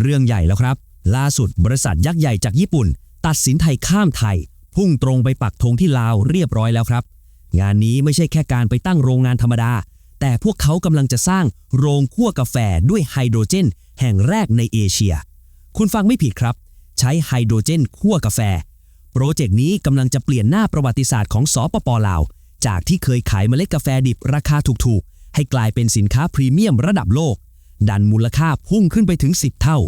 เรื่องใหญ่แล้วครับ ล่าสุดบริษัทยักษ์ใหญ่จากญี่ปุ่น ตัดสินไทยข้ามไทย พุ่งตรงไปปักธงที่ลาวเรียบร้อยแล้วครับ งานนี้ไม่ใช่แค่การไปตั้งโรงงานธรรมดา แต่พวกเขากำลังจะสร้างโรงคั่วกาแฟด้วยไฮโดรเจน แห่งแรกในเอเชีย คุณฟังไม่ผิดครับ ใช้ไฮโดรเจนคั่วกาแฟ โปรเจกต์นี้กำลังจะเปลี่ยนหน้าประวัติศาสตร์ของสปปลาว จากที่เคยขายเมล็ดกาแฟดิบราคาถูกๆให้กลายเป็นสินค้าพรีเมียมระดับโลก ดันมูลค่าพุ่งขึ้นไปถึง 10 เท่า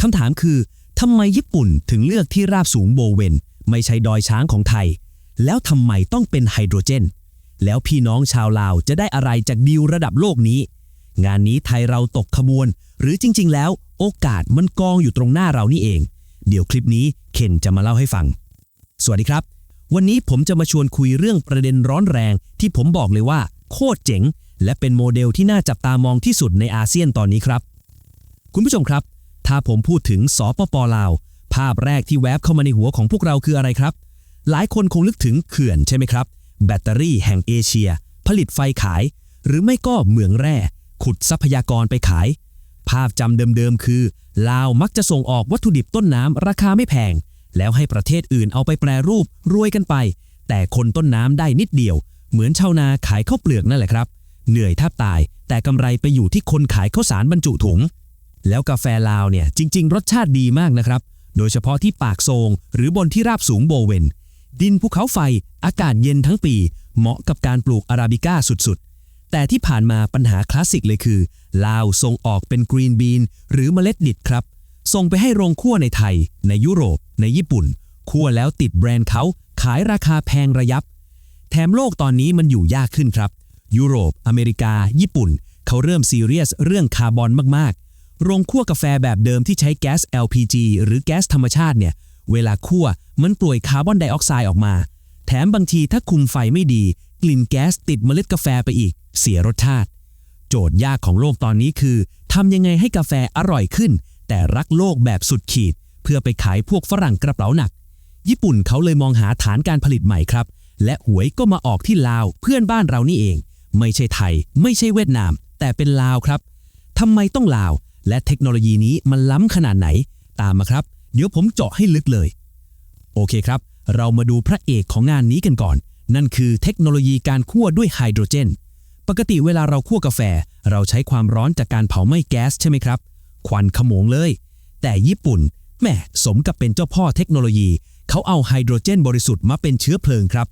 คำถามคือทำไมญี่ปุ่นถึงเลือกที่ราบสูงโบเวน ไม่ใช่ดอยช้างของไทย แล้วทำไมต้องเป็นไฮโดรเจน แล้วพี่น้องชาวลาวจะได้อะไรจากดีลระดับโลกนี้ งานนี้ไทยเราตกขบวน หรือจริง ๆ แล้ว โอกาสมันกองอยู่ตรงหน้าเรานี่เอง เดี๋ยวคลิปนี้เคนจะมาเล่าให้ฟัง สวัสดีครับ วันนี้ผมจะมาชวนคุยเรื่องประเด็นร้อนแรง ที่ผมบอกเลยว่า โคตรเจ๋ง และเป็นโมเดลที่น่าจับตามองที่สุดในอาเซียนตอนนี้ครับ คุณผู้ชมครับ ถ้าผมพูดถึงสปปลาว ภาพแรกที่แวบเข้ามาในหัวของพวกเราคืออะไรครับ หลายคนคงนึกถึงเขื่อนใช่ไหมครับ แบตเตอรี่แห่งเอเชีย ผลิตไฟขาย หรือไม่ก็เหมืองแร่ ขุดทรัพยากรไปขาย ภาพจำเดิมๆคือ ลาวมักจะส่งออกวัตถุดิบต้นน้ำราคาไม่แพง แล้วให้ประเทศอื่นเอาไปแปรรูปรวยกันไป แต่คนต้นน้ำได้นิดเดียว เหมือนชาวนาขายข้าวเปลือกนั่นแหละครับ เหนื่อยแทบตาย แต่กำไรไปอยู่ที่คนขายข้าวสารบรรจุถุง แล้วกาแฟลาวเนี่ยจริง ๆ รสชาติดีมากนะครับ โดยเฉพาะที่ปากโซง หรือบนที่ราบสูงโบเวน ดินภูเขาไฟ อากาศเย็นทั้งปี เหมาะกับการปลูกอาราบิก้าสุดๆ แต่ที่ผ่านมาปัญหาคลาสสิกเลยคือ ลาวส่งออกเป็นกรีนบีนหรือเมล็ดดิบครับ ส่งไปให้โรงคั่วในไทย ในยุโรป ในญี่ปุ่น คั่วแล้วติดแบรนด์เขาขายราคาแพงระยับ แถมโลกตอนนี้มันอยู่ยากขึ้นครับ ยุโรป อเมริกา ญี่ปุ่น เขาเริ่มซีเรียสเรื่องคาร์บอนมากๆ โรงคั่วกาแฟแบบเดิมที่ใช้แก๊ส LPG หรือแก๊สธรรมชาติเนี่ย เวลาคั่วมันปล่อยคาร์บอนไดออกไซด์ออกมา แถมบางทีถ้าคุมไฟไม่ดี กลิ่นแก๊สติดเมล็ดกาแฟไปอีก เสียรสชาติ โจทย์ยากของโลกตอนนี้คือทำยังไงให้กาแฟอร่อยขึ้น แต่รักโลกแบบสุดขีด เพื่อไปขายพวกฝรั่งกระเป๋าหนัก ญี่ปุ่นเขาเลยมองหาฐานการผลิตใหม่ครับ และหวยก็มาออกที่ลาวเพื่อนบ้านเรานี่เอง ไม่ใช่ไทย ไม่ใช่เวียดนาม แต่เป็นลาวครับทำไมต้องลาว และเทคโนโลยีนี้มันล้ำขนาดไหน ตามมาครับ เดี๋ยวผมเจาะให้ลึกเลย โอเคครับ เรามาดูพระเอกของงานนี้กันก่อน นั่นคือเทคโนโลยีการคั่วด้วยไฮโดรเจน ปกติเวลาเราคั่วกาแฟ เราใช้ความร้อนจากการเผาไหม้แก๊สใช่ไหมครับ ควันขโมงเลย แต่ญี่ปุ่นแหม่สมกับเป็นเจ้าพ่อเทคโนโลยี เขาเอาไฮโดรเจนบริสุทธิ์มาเป็นเชื้อเพลิงครับ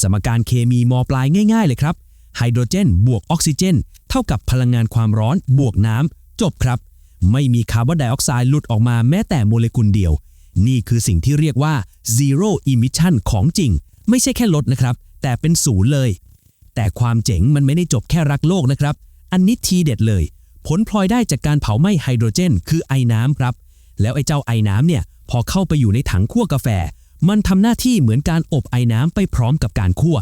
สมการเคมีมอปลายง่าย ๆ เลยครับ ไฮโดรเจน บวกออกซิเจน เท่ากับพลังงานความร้อน บวกน้ำ จบครับ ไม่มีคาร์บอนไดออกไซด์หลุดออกมาแม้แต่โมเลกุลเดียว นี่คือสิ่งที่เรียกว่า zero emission ของจริง ไม่ใช่แค่ลดนะครับ แต่เป็นศูนย์เลย แต่ความเจ๋งมันไม่ได้จบแค่รักโลกนะครับ อันนี้ทีเด็ดเลย ผลพลอยได้จากการเผาไหม้ไฮโดรเจน คือไอ้น้ำครับ แล้วไอ้เจ้าไอ้น้ำเนี่ยพอเข้าไปอยู่ในถังคั่วกาแฟ มันทำหน้าที่เหมือนการอบไอ้น้ำไปพร้อมกับการคั่ว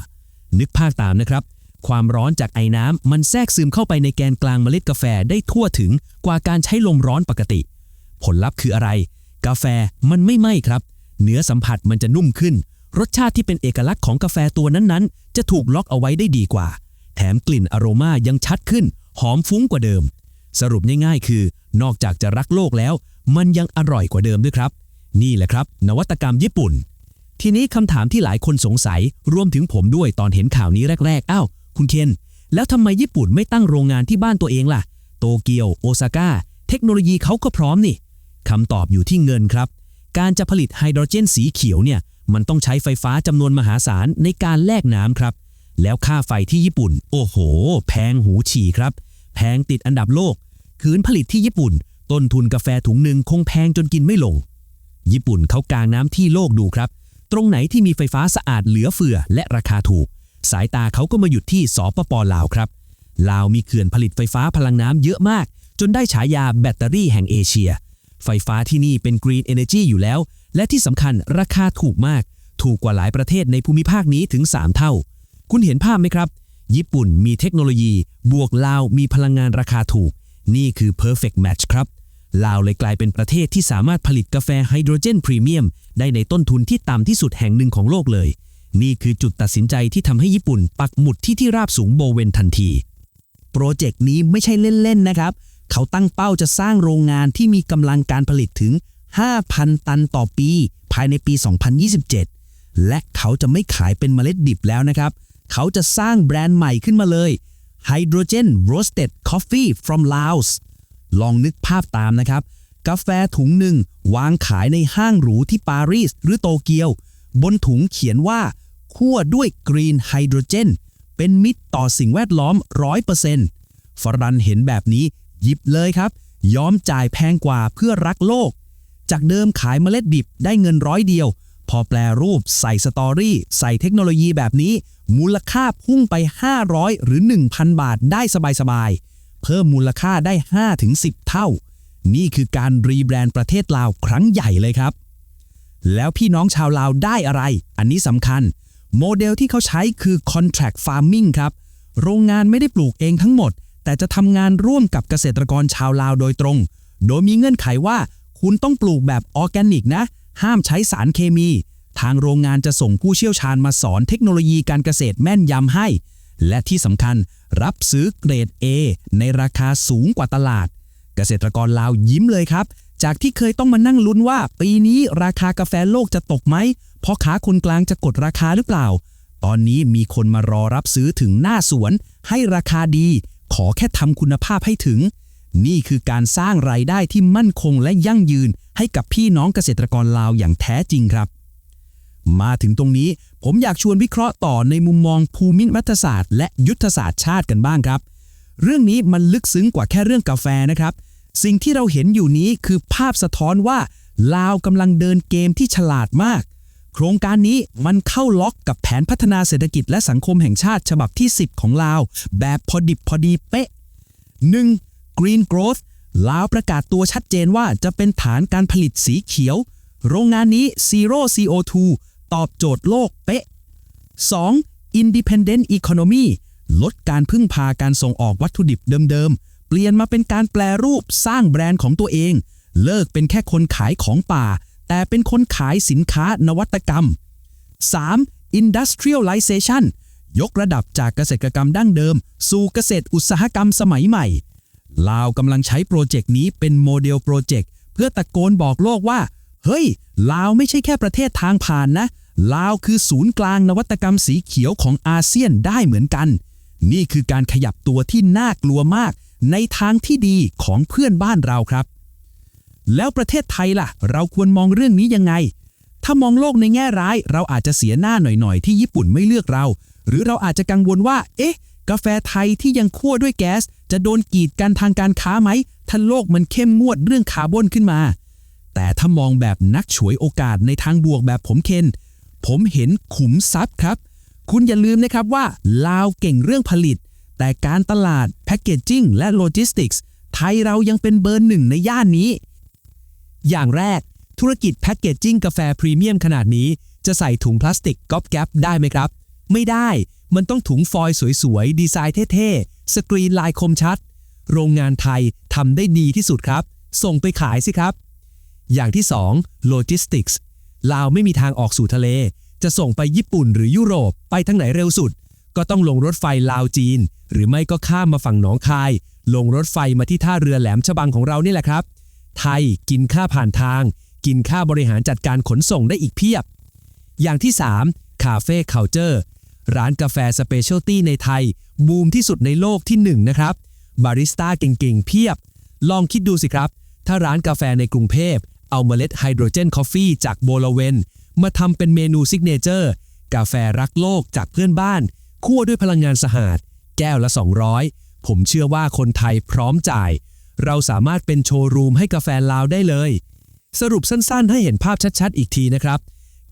นึกภาพตามนะครับ ความร้อนจากไอ้น้ำมันแทรกซึมเข้าไปในแกนกลางเมล็ดกาแฟได้ทั่วถึงกว่าการใช้ลมร้อนปกติ ผลลัพธ์คืออะไร กาแฟมันไม่ไหม้ครับ เนื้อสัมผัสมันจะนุ่มขึ้น รสชาติที่เป็นเอกลักษณ์ของกาแฟตัวนั้นๆ จะถูกล็อกเอาไว้ได้ดีกว่า แถมกลิ่นอโรมายังชัดขึ้น หอมฟุ้งกว่าเดิม สรุปง่ายๆ คือ นอกจากจะรักโลกแล้ว มันยังอร่อยกว่าเดิมด้วยครับ นี่แหละครับ นวัตกรรมญี่ปุ่น ทีนี้คำถามที่หลายคนสงสัยรวมถึงผมด้วยตอนเห็นข่าวนี้แรกๆอ้าว คุณเคน แล้วทำไมญี่ปุ่นไม่ตั้งโรงงานที่บ้านตัวเองล่ะ โตเกียว โอซาก้า เทคโนโลยีเขาก็พร้อมนี่คำตอบอยู่ที่เงินครับ การจะผลิตไฮโดรเจนสีเขียวเนี่ย มันต้องใช้ไฟฟ้าจำนวนมหาศาลในการแลกน้ำครับ แล้วค่าไฟที่ญี่ปุ่น โอ้โห แพงหูฉี่ครับ แพงติดอันดับโลก คืนผลิตที่ญี่ปุ่น ต้นทุนกาแฟถุงหนึ่งคงแพงจนกินไม่ลง ญี่ปุ่นเขากางน้ำที่โลกดูครับ ตรงไหนที่มีไฟฟ้าสะอาดเหลือเฟือและราคาถูก สายตาเขาก็มาหยุดที่สปปลาวครับ ลาวมีเขื่อนผลิตไฟฟ้าพลังน้ำเยอะมาก จนได้ฉายาแบตเตอรี่แห่งเอเชีย ไฟฟ้าที่นี่เป็น Green Energy อยู่แล้ว และที่สำคัญราคาถูกมาก ถูกกว่าหลายประเทศในภูมิภาคนี้ถึง 3 เท่า คุณเห็นภาพไหมครับ ญี่ปุ่นมีเทคโนโลยี บวกลาวมีพลังงานราคาถูก นี่คือ perfect match ครับลาวเลยกลายเป็นประเทศที่สามารถผลิตกาแฟไฮโดรเจนพรีเมียม ได้ในต้นทุนที่ต่ำที่สุดแห่งหนึ่งของโลกเลย นี่คือจุดตัดสินใจที่ทำให้ญี่ปุ่น ปักหมุดที่ที่ราบสูงโบเวนทันที โปรเจกต์นี้ไม่ใช่เล่นๆนะครับ เขาตั้งเป้าจะสร้างโรงงานที่มีกำลังการผลิตถึง 5,000 ตันต่อปี ภายในปี 2027 และเขาจะไม่ขายเป็นเมล็ดดิบแล้วนะครับ เขาจะสร้างแบรนด์ใหม่ขึ้นมาเลย Hydrogen Roasted Coffee from Laos ลองนึกภาพตามนะครับ กาแฟถุงหนึ่งวางขายในห้างหรูที่ปารีสหรือโตเกียว บนถุงเขียนว่า คั่วด้วยกรีนไฮโดรเจน เป็นมิตรต่อสิ่งแวดล้อม 100%ฝรั่งเห็นแบบนี้ หยิบเลยครับ ยอมจ่ายแพงกว่าเพื่อรักโลก จากเดิมขายเมล็ดดิบได้เงินร้อยเดียว พอแปลรูปใส่สตอรี่ ใส่เทคโนโลยีแบบนี้ มูลค่าพุ่งไป 500 หรือ 1,000 บาทได้สบายๆ เพิ่มมูลค่าได้ 5-10 เท่า นี่คือการรีแบรนด์ประเทศลาวครั้งใหญ่เลยครับแล้วพี่น้องชาวลาวได้อะไร อันนี้สำคัญ โมเดลที่เขาใช้คือ contract farming ครับ โรงงานไม่ได้ปลูกเองทั้งหมด แต่จะทำงานร่วมกับเกษตรกรชาวลาวโดยตรง โดยมีเงื่อนไขว่า คุณต้องปลูกแบบออร์แกนิกนะ ห้ามใช้สารเคมี ทางโรงงานจะส่งผู้เชี่ยวชาญมาสอนเทคโนโลยีการเกษตรแม่นยำให้ และที่สำคัญรับซื้อเกรด A ในราคาสูงกว่าตลาด เกษตรกรลาวยิ้มเลยครับ จากที่เคยต้องมานั่งลุ้นว่า ปีนี้ราคากาแฟโลกจะตกไหม พราะขาคนกลางจะกดราคาหรือเปล่า ตอนนี้มีคนมารอรับซื้อถึงหน้าสวน ให้ราคาดี ขอแค่ทำคุณภาพให้ถึง นี่คือการสร้างรายได้ที่มั่นคงและยั่งยืน ให้กับพี่น้องเกษตรกรลาวอย่างแท้จริงครับ มาถึงตรงนี้ผมอยากชวนวิเคราะห์ต่อในมุมมองภูมิรัฐศาสตร์ และยุทธศาสตร์ชาติกันบ้างครับ เรื่องนี้มันลึกซึ้งกว่าแค่เรื่องกาแฟนะครับ สิ่งที่เราเห็นอยู่นี้คือภาพสะท้อนว่าลาวกำลังเดินเกมที่ฉลาดมาก ครงการนี้มันเข้าล็อกกับแผนพัฒนาเศรษฐกิจและสังคมแห่งชาติฉบับที่ 10 ของลาว แบบพอดิบพอดีเป๊ะ 1. Green Growth ลาวประกาศตัวชัดเจนว่าจะเป็นฐานการผลิตสีเขียว โรงงานนี้ Zero CO2 ตอบโจทย์โลกเป๊ะ 2. Independent Economy ลดการพึ่งพาการส่งออกวัตถุดิบเดิมๆ เปลี่ยนมาเป็นการแปลรูปสร้างแบรนด์ของตัวเอง เลิกเป็นแค่คนขายของป่า แต่เป็นคนขายสินค้านวัตกรรม 3. Industrialization ยกระดับจากเกษตรกรรมดั้งเดิม สู่เกษตรอุตสาหกรรมสมัยใหม่ ลาวกำลังใช้โปรเจกต์นี้เป็นโมเดลโปรเจกต์เพื่อตะโกนบอกโลกว่า เฮ้ย ลาวไม่ใช่แค่ประเทศทางผ่านนะ ลาวคือศูนย์กลางนวัตกรรมสีเขียวของอาเซียนได้เหมือนกัน นี่คือการขยับตัวที่น่ากลัวมาก ในทางที่ดีของเพื่อนบ้านเราครับ แล้วประเทศไทยล่ะ เราควรมองเรื่องนี้ยังไง ถ้ามองโลกในแง่ร้าย เราอาจจะเสียหน้าหน่อยๆ ที่ญี่ปุ่นไม่เลือกเรา หรือเราอาจจะกังวลว่า เอ๊ะ กาแฟไทยที่ยังคั่วด้วยแก๊ส จะโดนกีดกันทางการค้าไหมถ้าโลกมันเข้มงวดเรื่องคาร์บอนขึ้นมา แต่ถ้ามองแบบนักฉวยโอกาสในทางบวกแบบผมเคน ผมเห็นขุมทรัพย์ครับ คุณอย่าลืมนะครับว่าลาวเก่งเรื่องผลิต แต่การตลาดแพคเกจจิ้งและโลจิสติกส์ไทยเรายังเป็นเบอร์หนึ่งในย่านนี้ อย่างแรก ธุรกิจแพคเกจจิ้งกาแฟพรีเมียมขนาดนี้ จะใส่ถุงพลาสติกก๊อบแก๊ปได้ไหมครับ ไม่ได้ มันต้องถุงฟอยล์สวยๆ ดีไซน์เท่ๆ สกรีนลายคมชัด โรงงานไทยทำได้ดีที่สุดครับ ส่งไปขายสิครับ อย่างที่2 Logistics ลาวไม่มีทางออกสู่ทะเล จะส่งไปญี่ปุ่นหรือยุโรปไปทางไหนเร็วสุด ก็ต้องลงรถไฟลาวจีน หรือไม่ก็ข้ามมาฝั่งหนองคาย ลงรถไฟมาที่ท่าเรือแหลมฉบังของเรานี่แหละครับ ไทย กินค่าผ่านทาง กินค่าบริหารจัดการขนส่งได้อีกเพียบ อย่างที่ 3 คาเฟ่เคาเจอร์ ร้านกาแฟสเปเชียลตี้ในไทย บูมที่สุดในโลกที่ 1 นะครับ บาริสต้าเก่งๆ เพียบ ลองคิดดูสิครับ ถ้าร้านกาแฟในกรุงเทพเอาเมล็ดไฮโดรเจนคอฟฟี่จากโบลาเวนมาทำเป็นเมนูซิกเนเจอร์ กาแฟรักโลกจากเพื่อนบ้าน คั่วด้วยพลังงานสะอาด แก้วละ 200 ผมเชื่อว่าคนไทยพร้อมจ่าย เราสามารถเป็นโชว์รูมให้กาแฟลาวได้เลย สรุปสั้นๆ ให้เห็นภาพชัดๆ อีกทีนะครับ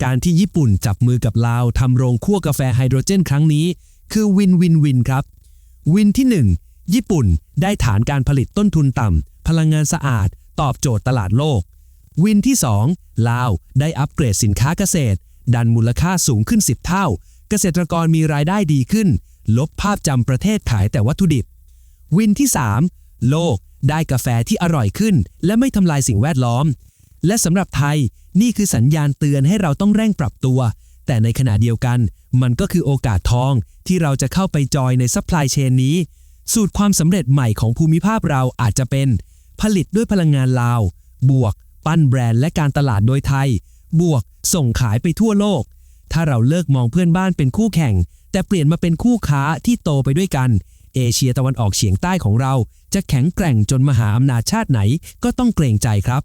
การที่ญี่ปุ่นจับมือกับลาวทำโรงคั่วกาแฟไฮโดรเจนครั้งนี้ คือวินวินวินครับ วินที่ 1 ญี่ปุ่นได้ฐานการผลิตต้นทุนต่ำพลังงานสะอาด ตอบโจทย์ตลาดโลก วินที่ 2 ลาวได้อัปเกรดสินค้าเกษตร ดันมูลค่าสูงขึ้น 10 เท่า เกษตรกรมีรายได้ดีขึ้น ลบภาพจำประเทศขายแต่วัตถุดิบ วินที่ 3 โลก ได้กาแฟที่อร่อยขึ้น และไม่ทำลายสิ่งแวดล้อม และสำหรับไทยนี่คือสัญญาณเตือนให้เราต้องเร่งปรับตัว แต่ในขณะเดียวกัน มันก็คือโอกาสทองที่เราจะเข้าไปจอยในซัพพลายเชนนี้ สูตรความสำเร็จใหม่ของภูมิภาคเราอาจจะเป็น ผลิตด้วยพลังงานลาว บวก ปั้นแบรนด์และการตลาดโดยไทย บวก ส่งขายไปทั่วโลก ถ้าเราเลิกมองเพื่อนบ้านเป็นคู่แข่ง แต่เปลี่ยนมาเป็นคู่ค้าที่โตไปด้วยกัน เอเชียตะวันออกเฉียงใต้ของเรา จะแข็งแกร่งจนมหาอำนาจชาติไหนก็ต้องเกรงใจครับ